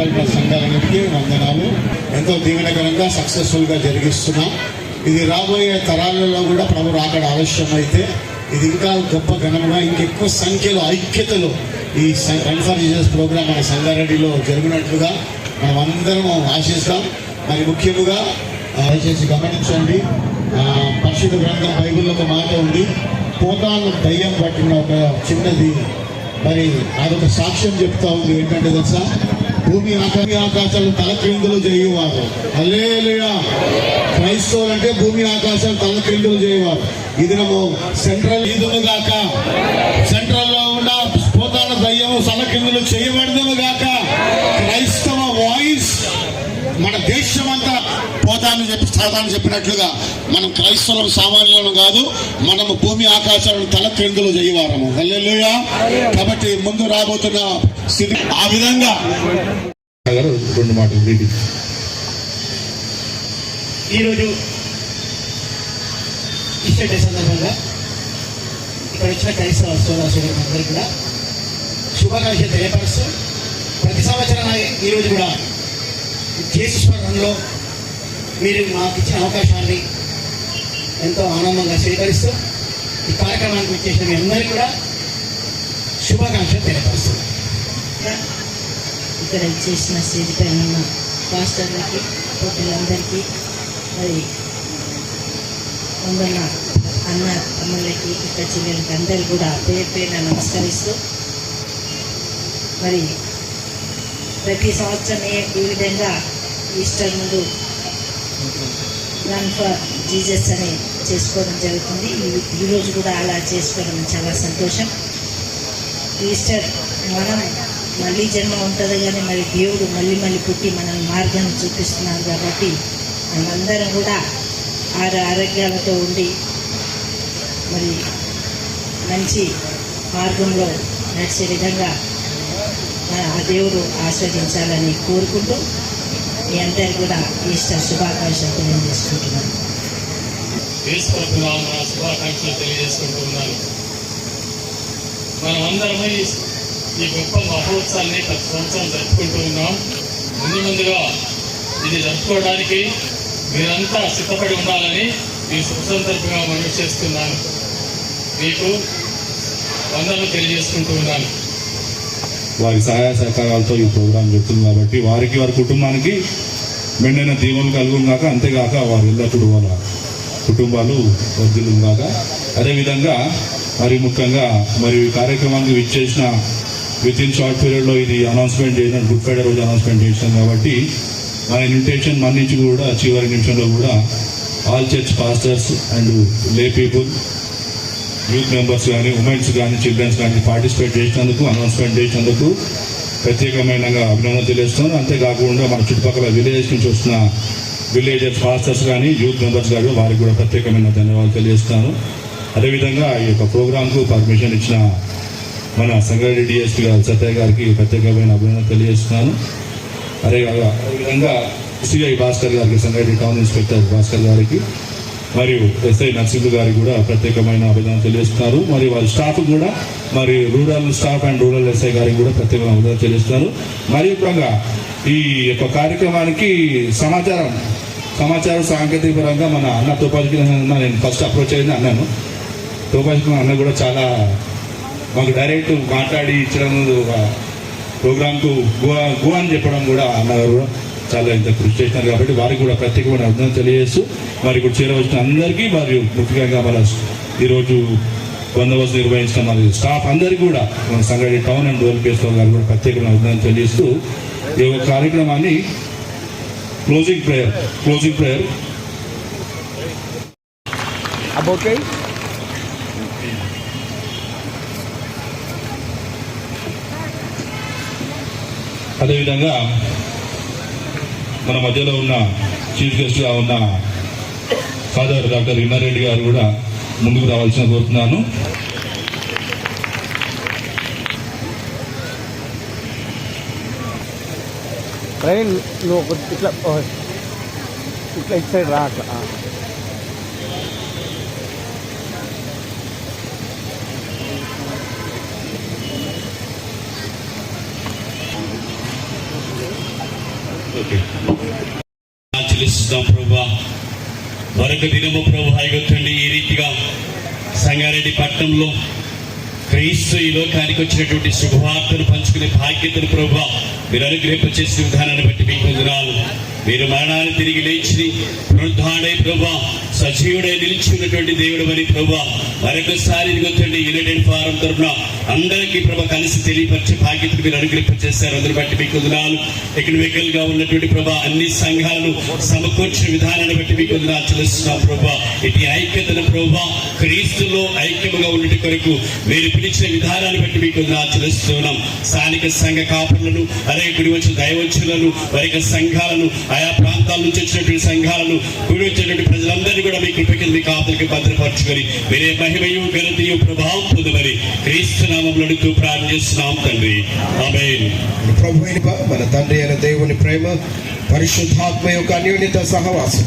సంగారెడ్డిలో సంఘాలన్నిటికీ వందనాలు. ఎంతో దీవెనకరంగా సక్సెస్ఫుల్గా జరిగిస్తున్నాం. ఇది రాబోయే తరాలలో కూడా ప్రభు రాకడ ఆలస్యమైతే ఇది ఇంకా గొప్ప ఘనంగా ఇంకెక్కువ సంఖ్యలో ఐక్యతలో ఈ కన్ఫర్ జీసస్ ప్రోగ్రాం మన సంగారెడ్డిలో జరిగినట్లుగా మనం అందరం ఆశిస్తాం. మరి ముఖ్యముగా దయచేసి గమనించండి. పరిశుద్ధ గ్రంథం బైబిల్లో ఒక మాట ఉంది. పోతాను దయ్యం పట్టిన ఒక చిన్నది. మరి అదొక సాక్ష్యం చెప్తా ఉంది. ఏంటంటే తెలుసా? భూమి ఆకాశ ఆకాశాలు తలక్రిందులు చేయవారు. అల్లేలుయా క్రైస్తవులు అంటే భూమి ఆకాశాలు తలక్రిందులు చేయవారు. ఇది నమ్ము సెంట్రల్ ఈదును గాక సెంట్రల్లో ఉన్న పోతాన తల తలక్రిందులు చేయబడదును గాక మన దేశం అంతా పోతాను చెప్పి సాధారణ చెప్పినట్లుగా మనం క్రైస్తవులం సామాన్యులను కాదు మనము భూమి ఆకాశాలను తల క్రిందులు చేయవారము. అల్లెలుయా కాబట్టి ముందు రాబోతున్న స్థితి ఆ విధంగా రెండు మాటలు వీటి ఈరోజు ఈస్టర్ డే సందర్భంగా ఇక్కడ వచ్చిన క్రైస్తవ సోదర అందరికీ కూడా శుభాకాంక్షలు తెలియపరుస్తూ ప్రతి సంవత్సరం ఈరోజు కూడా విద్యేశ్వరంలో మీరు మాకు ఇచ్చిన అవకాశాన్ని ఎంతో ఆనందంగా స్వీకరిస్తూ ఈ కార్యక్రమానికి వచ్చేసిన మీ అందరికీ కూడా శుభాకాంక్షలు తెలియపరుస్తున్నాను ఇక్కడ చేసిన స్టేజ్ పైన ఉన్న మాస్టర్లకి పోటీలందరికీ మరి ఉన్న అన్న తమ్ముళ్ళకి ఇక్కడ చెల్లెలకి అందరికీ కూడా పేరు పేరున నమస్కరిస్తూ మరి ప్రతి సంవత్సరం ఈ విధంగా ఈస్టర్ రన్ ఫర్ జీజస్ అని చేసుకోవడం జరుగుతుంది. ఈ- ఈరోజు కూడా అలా చేసుకోవడం చాలా సంతోషం. ఈస్టర్ మనం మళ్ళీ జన్మ ఉంటుంది కానీ మరి దేవుడు మళ్ళీ మళ్ళీ పుట్టి మనల్ని మార్గాన్ని చూపిస్తున్నారు కాబట్టి మనందరం కూడా ఆరు ఆరోగ్యాలతో ఉండి మరి మంచి మార్గంలో నడిచే విధంగా ఆ దేవుడు ఆస్వాదించాలని కోరుకుంటూ మీ అందరికీ కూడా ఈస్టర్ శుభాకాంక్షలు తెలియజేసుకుంటున్నాను. శుభాకాంక్షలు తెలియజేసుకుంటున్నాను. మనం అందరము ఈ ఈ గొప్ప మహోత్సవాన్ని ప్రతి సంవత్సరం జరుపుకుంటూ ఉన్నాం. ముందు ముందుగా ఇది జరుపుకోవడానికి మీరంతా సిద్ధపడి ఉండాలని ఈ శుభ సందర్భంగా మనవి చేస్తున్నాను. మీకు వందలు తెలియజేసుకుంటూ ఉన్నాను. వారి సహాయ సహకారాలతో ఈ ప్రోగ్రాం జరుగుతుంది కాబట్టి వారికి వారి కుటుంబానికి మెండైన దీవెనలు కలుగును కాక అంతేగాక వారి ఎల్లప్పుడూ వాళ్ళ కుటుంబాలు వర్ధిల్లు కాక అదేవిధంగా మరి ముఖ్యంగా మరి ఈ కార్యక్రమానికి విచ్చేసిన విత్ ఇన్ షార్ట్ పీరియడ్లో ఇది అనౌన్స్మెంట్ చేసిన గుడ్ ఫ్రైడే రోజు అనౌన్స్మెంట్ చేసినాం కాబట్టి మన ఇన్విటేషన్ మన నుంచి కూడా చివరి నిమిషంలో కూడా all church pastors and lay people youth members కానీ ఉమెన్స్ కానీ చిల్డ్రన్స్ కానీ పార్టిసిపేట్ చేసినందుకు అనౌన్స్మెంట్ చేసినందుకు ప్రత్యేకమైన అభినందన తెలియజేస్తున్నాను. అంతేకాకుండా మన చుట్టుపక్కల విలేజ్ నుంచి వస్తున్న విలేజెస్ ఫాస్టర్స్ కానీ యూత్ మెంబర్స్ కానీ వారికి కూడా ప్రత్యేకమైన ధన్యవాదాలు తెలియజేస్తున్నాను. అదేవిధంగా ఈ యొక్క ప్రోగ్రాంకు పర్మిషన్ ఇచ్చిన మన సంగారెడ్డి డిఎస్పీ గారు సత్య గారికి ప్రత్యేకమైన అభినందన తెలియజేస్తున్నాను. అదే అదేవిధంగా సిఐ భాస్కర్ గారికి సంగారెడ్డి టౌన్ ఇన్స్పెక్టర్ భాస్కర్ గారికి మరియు ఎస్ఐ నర్సింహ్ గారికి కూడా ప్రత్యేకమైన అభినందన తెలియజేస్తున్నారు. మరి వారి స్టాఫ్ కూడా మరి rural staff and rural SI గారికి కూడా ప్రత్యేకమైన అభినందన తెలియజేస్తున్నారు. మరి ముఖ్యంగా ఈ యొక్క కార్యక్రమానికి సమాచారం సమాచార సాంకేతిక పరంగా మన అన్న తోపాజికి నేను ఫస్ట్ అప్రోచ్ అయింది అన్నాను. తోపాజికి అన్న కూడా చాలా మాకు డైరెక్ట్ మాట్లాడి ఇచ్చడం ఒక ప్రోగ్రామ్కు గోవా గోవా అని చెప్పడం కూడా అన్నగారు చాలా ఇంత కృషి చేసినారు కాబట్టి వారికి కూడా ప్రత్యేకమైన అభినందన తెలియజేస్తూ మరి ఇక్కడ చేరవచ్చిన అందరికీ మరియు ముఖ్యంగా మన ఈరోజు బందోబస్తు నిర్వహించిన మరి స్టాఫ్ అందరికీ కూడా మన సంగారెడ్డి టౌన్ అండ్ డోల్ కేసు గారు కూడా ప్రత్యేకమైన అభినందన తెలియజేస్తూ ఈ యొక్క కార్యక్రమాన్ని క్లోజింగ్ ప్రేయర్ క్లోజింగ్ ప్రేయర్? అదేవిధంగా మన మధ్యలో ఉన్న చీఫ్ గెస్ట్గా ఉన్న ఫాదర్ డాక్టర్ ఇన్నారెడ్డి గారు కూడా ముందుకు రావాల్సిన కోరుతున్నాను ఇట్లా ఇట్లా ఇటు సైడ్ రా అట్లా ఆ. ఓకే చెల్లిస్తున్నాం ప్రభా. మరొక దినము ప్రభు తండ్రి ఈ రీతిగా సంగారెడ్డి పట్టణంలో క్రీస్తు ఈ లోకానికి వచ్చినటువంటి శుభవార్తను పంచుకునే బాధ్యతను ప్రభు మీరు అనుగ్రహింపచేసిన విధానాన్ని బట్టి మీకు వందనాలు. మీరు మరణాన్ని తిరిగి లేచి పునరుద్ధాడై ప్రభా సజీవుడై నిలిచి ఉన్నటువంటి దేవుడు అని ప్రభా. మరొకసారి ఇదిగొచ్చండి యునైటెడ్ ఫారం తరఫున అందరికీ ప్రభ కలిసి తెలియపరిచే బాధ్యతను మీరు అనుగ్రహింప చేశారు అందరి బట్టి మీకు వదనాలు. ఎకనామికల్గా ఉన్నటువంటి ప్రభా అన్ని సంఘాలను సమకూర్చిన విధానాన్ని బట్టి మీకు వదనాలు చెల్లిస్తున్నాం ప్రభా. ఇటు ఐక్యతను ప్రభా క్రీస్తులో ఐక్యముగా ఉన్నటి కొరకు మీరు పిలిచిన విధానాన్ని బట్టి మీకు వదనాలు చెల్లిస్తున్నాం. స్థానిక సంఘ కాపులను అలాగే గుడి వచ్చిన దైవచ్చులను వారి యొక్క సంఘాలను ఆయా ప్రాంతాల నుంచి వచ్చినటువంటి సంఘాలను కూడి వచ్చినటువంటి ప్రజలందరినీ కూడా మీ కృపకి మీ కాపులకి భద్రపరచుకొని మీరే మహిమయు ఘనతయు ప్రభావం పొందమని క్రీస్తు నామంలో అడుగుతూ ప్రార్థిస్తున్నాం తండ్రి. ప్రభు మన తండ్రి అయిన దేవుని ప్రేమ పరిశుద్ధాత్మ యొక్క అన్యోన్యత సహవాసం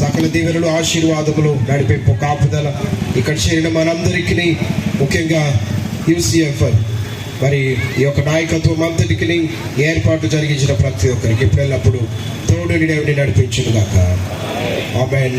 సకల దీవెనలు ఆశీర్వాదములు నడిపే కాపుదల ఇక్కడ చేరిన మనందరికీ ముఖ్యంగా యూసీఎఫ్ మరి ఈ యొక్క నాయకత్వం అంతటికి ఏర్పాటు జరిగించిన ప్రతి ఒక్కరికి ఎప్పుడెల్లప్పుడు తోడు నడిపించును గాక ఆమెన్.